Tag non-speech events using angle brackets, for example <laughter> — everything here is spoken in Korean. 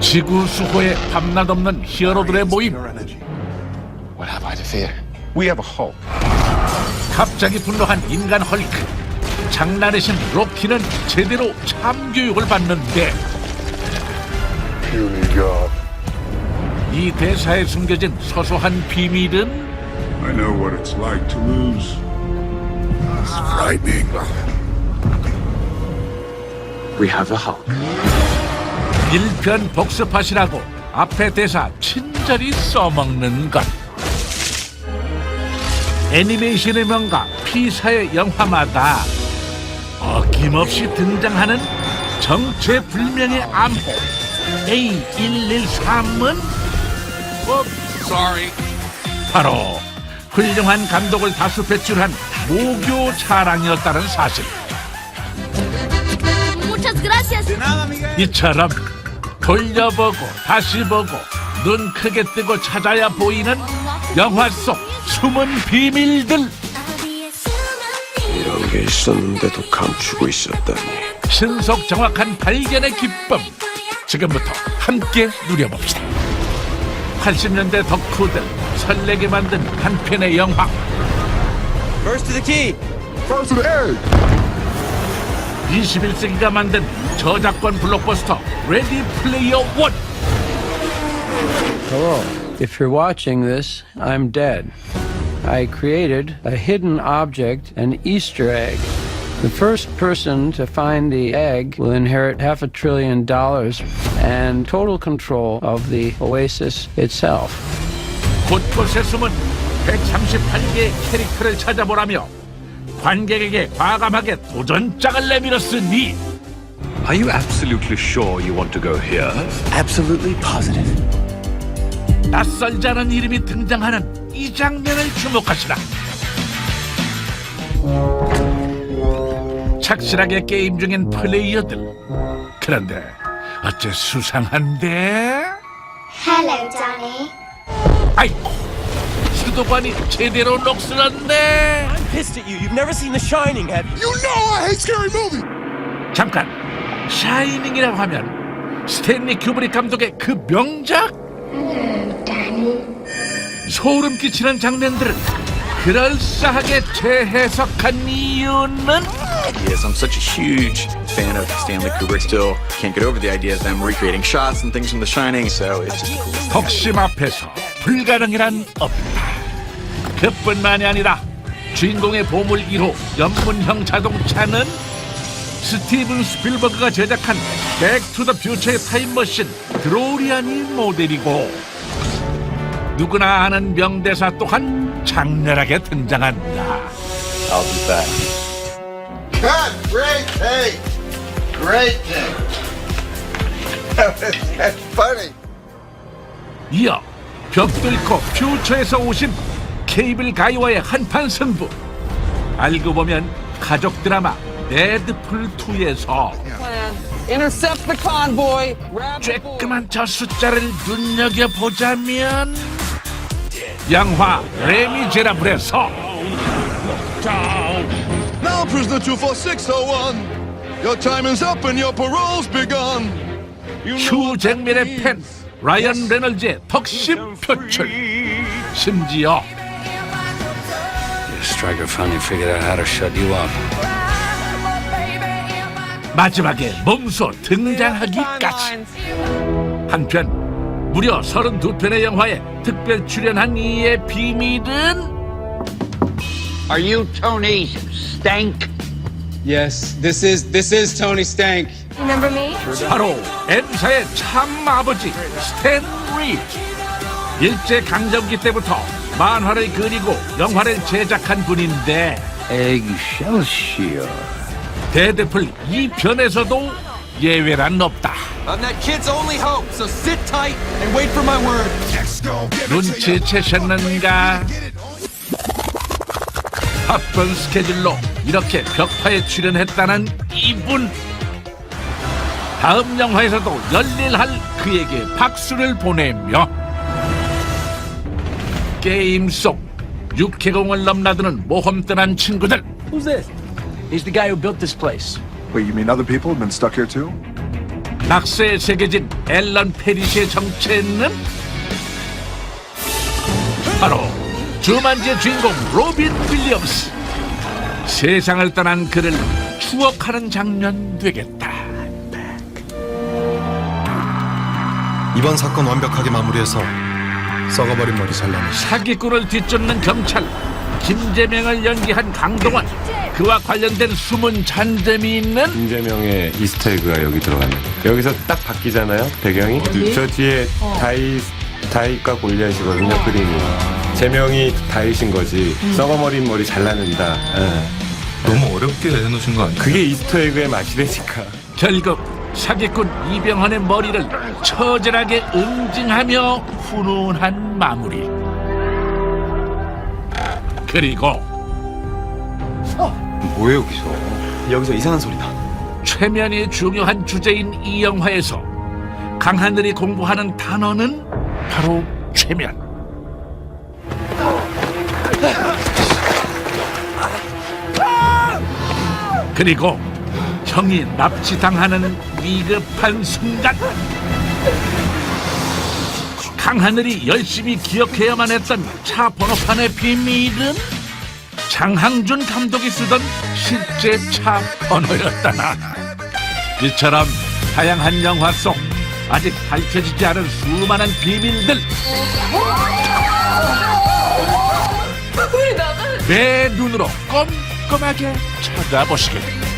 지구 수호에 밤낮 없는 히어로들의 모임. What have I to fear? We have a hope. 갑자기 분노한 인간 헐크. 장난의 신 로키는 제대로 참교육을 받는데 Puny God. 이 대사에 숨겨진 소소한 비밀은 I know what it's like to lose. It's frightening. We have a hope. 일편 복습하시라고 앞에 대사 친절히 써먹는 것. 애니메이션의 명가 피사의 영화마다 어김없이 등장하는 정체불명의 암호 A113은 어, sorry. 바로 훌륭한 감독을 다수 배출한 모교 차량이었다는 사실. 이처럼 돌려보고 다시 보고 눈 크게 뜨고 찾아야 보이는 영화 속 숨은 비밀들 이런 게 있었는데도 감추고 있었다니. 신속 정확한 발견의 기쁨 지금부터 함께 누려봅시다 80년대 덕후들 설레게 만든 한 편의 영화 First to the key. First to the egg. 21세기가 만든 저작권 블록버스터 레디 플레이어 원 Hello. If you're watching this, I'm dead. I created a hidden object, an Easter egg. The first person to find the egg will inherit half a trillion dollars and total control of the oasis itself. 곳곳에 숨은 138개의 캐릭터를 찾아보라며 관객에게 과감하게 도전장을 내밀었으니 Are you absolutely sure you want to go here? Absolutely positive. 낯설지 않은 이름이 등장하는 이 장면을 주목하시라. 착실하게 게임 중인 플레이어들. 그런데 어째 수상한데? Hello, Johnny. 아이고, 수도관이 제대로 녹슬었네. I'm pissed at you. You've never seen The Shining, have you? You know I hate scary movies. 잠깐, 샤이닝이라고 하면 스탠리 큐브릭 감독의 그 명작? 소름 끼치는 장면들을 그럴싸하게 재해석한 이유는 Yes, I'm such a huge fan of Stanley Kubrick still. Can't get over the idea of them recreating shots and things from The Shining, so it's just thing. 덕심 앞에서 불가능이란 없다. 그뿐만이 아니라 주인공의 보물 1호 연문형 자동차는 스티븐 스필버그가 제작한 백투더 퓨처의 타임머신 드로리안이 모델이고 누구나 아는 명대사 또한 장렬하게 등장한다. I'll be back. Cut! Great take! Great take! <laughs> That's funny. 이어 벽 뚫고 퓨처에서 오신 케이블 가이와의 한판 승부 알고 보면 가족 드라마 데드풀 2에서 Intercept the convoy. Grab the boy. 쬐끄만 저 숫자를 눈여겨 보자면 영화 레미제라블에서 Now, prisoner 24601. Your time is up and your parole's begun. You 휴 잭맨의 팬 라이언 레널즈의 덕심 표출 심지어 Stryker finally figured out how to shut you up. 마지막에 몸소 등장하기까지 한편 무려 32편의 영화에 특별 출연한 이의 비밀은 Are you Tony Stank? Yes, this is this is Tony Stank. Remember me? 바로 M사의 참 아버지 스탠 리드 일제 강점기 때부터 만화를 그리고 영화를 제작한 분인데 Excelsior. 데드풀 2편에서도 예외란 없다 I'm that kid's only hope. So sit tight and wait for my word. 눈치채셨는가 바쁜 스케줄로 이렇게 벽파에 출연했다는 이분 다음 영화에서도 열일할 그에게 박수를 보내며 게임 속 육해공을 넘나드는 모험 떠난 친구들 Who's this? He's the guy who built this place. Wait, you mean other people have been stuck here too? 낙서에 새겨진 앨런 페리시의 정체는 바로 주만지의 주인공 로빈 윌리엄스 세상을 떠난 그를 추억하는 장면 되겠다 이번 사건 완벽하게 마무리해서 썩어버린 머리 잘라내. 사기꾼을 뒤쫓는 경찰 김재명을 연기한 강동원 그와 관련된 숨은 잔재미 있는 김재명의 이스터에그가 여기 들어가네. 여기서 딱 바뀌잖아요. 배경이. 저 뒤에 다이 다이과 골리앗이거든요. 그림이. 재명이 다이신 거지. 썩어버린 머리 잘라낸다. 예. 너무 어렵게 해놓으신 거 아니에요? 그게 이스터에그의 맛이라니까. 결국 사기꾼 이병헌의 머리를 처절하게 응징하며 훈훈한 마무리 그리고 뭐해 여기서? 여기서 이상한 소리다. 최면이 중요한 주제인 이 영화에서 강하늘이 공부하는 단어는 바로 최면 그리고 형이 납치당하는 위급한 순간. 강하늘이 열심히 기억해야만 했던 차 번호판의 비밀은 장항준 감독이 쓰던 실제 차 번호였다나. 이처럼 다양한 영화 속 아직 밝혀지지 않은 수많은 비밀들. 내 눈으로 꼼꼼하게 찾아보시길